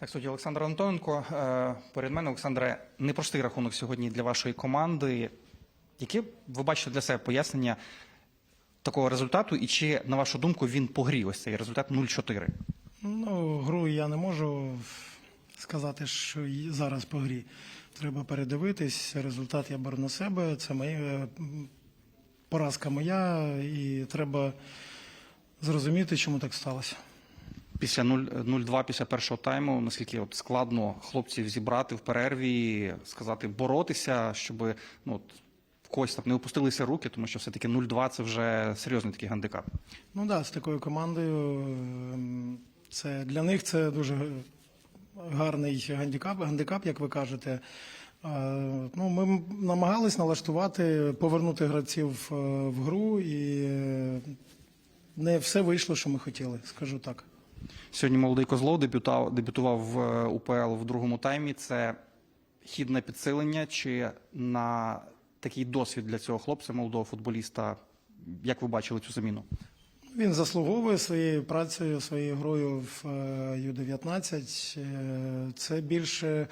Так, судді Олександр Антоненко. е, Перед мене, Олександре, непростий рахунок сьогодні для вашої команди. Яке ви бачите для себе пояснення такого результату? І чи, на вашу думку, він погрів ось цей результат 0-4? Ну, гру я не можу сказати, що зараз по грі. Треба передивитись. Результат я беру на себе. Це моя поразка моя, і треба зрозуміти, чому так сталося. Після 0 0-2, після першого тайму, наскільки от складно хлопців зібрати в перерві, сказати, боротися, щоб ну, в когось так не опустилися руки, тому що все-таки 0-2 це вже серйозний такий гандикап. Ну так, да, з такою командою ем, це для них це дуже гарний гандикап, гандикап, як ви кажете. Е, Ну, ми намагались налаштувати, повернути гравців е, в гру, і е, не все вийшло, що ми хотіли, скажу так. Сьогодні молодий Козлов дебютав, дебютував в е, УПЛ в другому таймі. Це хід на підсилення чи на такий досвід для цього хлопця, молодого футболіста? Як ви бачили цю заміну? Він заслуговує своєю працею, своєю грою в е, Ю-19. Е, Це більше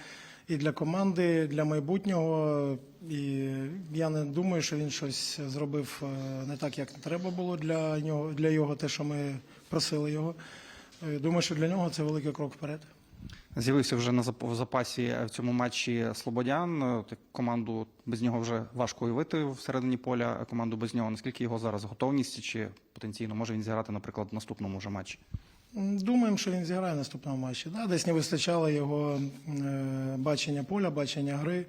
і для команди, для майбутнього. І я не думаю, що він щось зробив не так, як треба було для нього, для його, те, що ми просили його. Е, Думаю, що для нього це великий крок вперед. З'явився вже на запасі в цьому матчі Слободян. Е, Команду без нього вже важко уявити всередині поля. Команду без нього. Наскільки його зараз готовність, чи потенційно може він зіграти, наприклад, в наступному вже матчі? Думаємо, що він зіграє в наступному матчі. Да, десь не вистачало його е, бачення поля, бачення гри,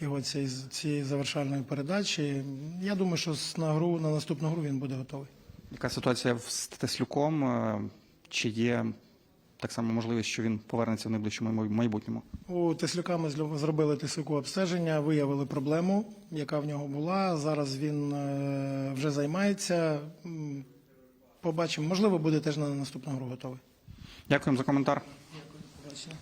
його цієї, цієї завершальної передачі. Я думаю, що на гру на наступну гру він буде готовий. Яка ситуація з Теслюком? Чи є так само можливість, що він повернеться в найближчому майбутньому? У Теслюка ми зробили Теслюку обстеження, виявили проблему, яка в нього була. Зараз він е, вже займається. Побачимо, можливо, буде теж на наступну гру готовий. Дякуємо за коментар. Побачення.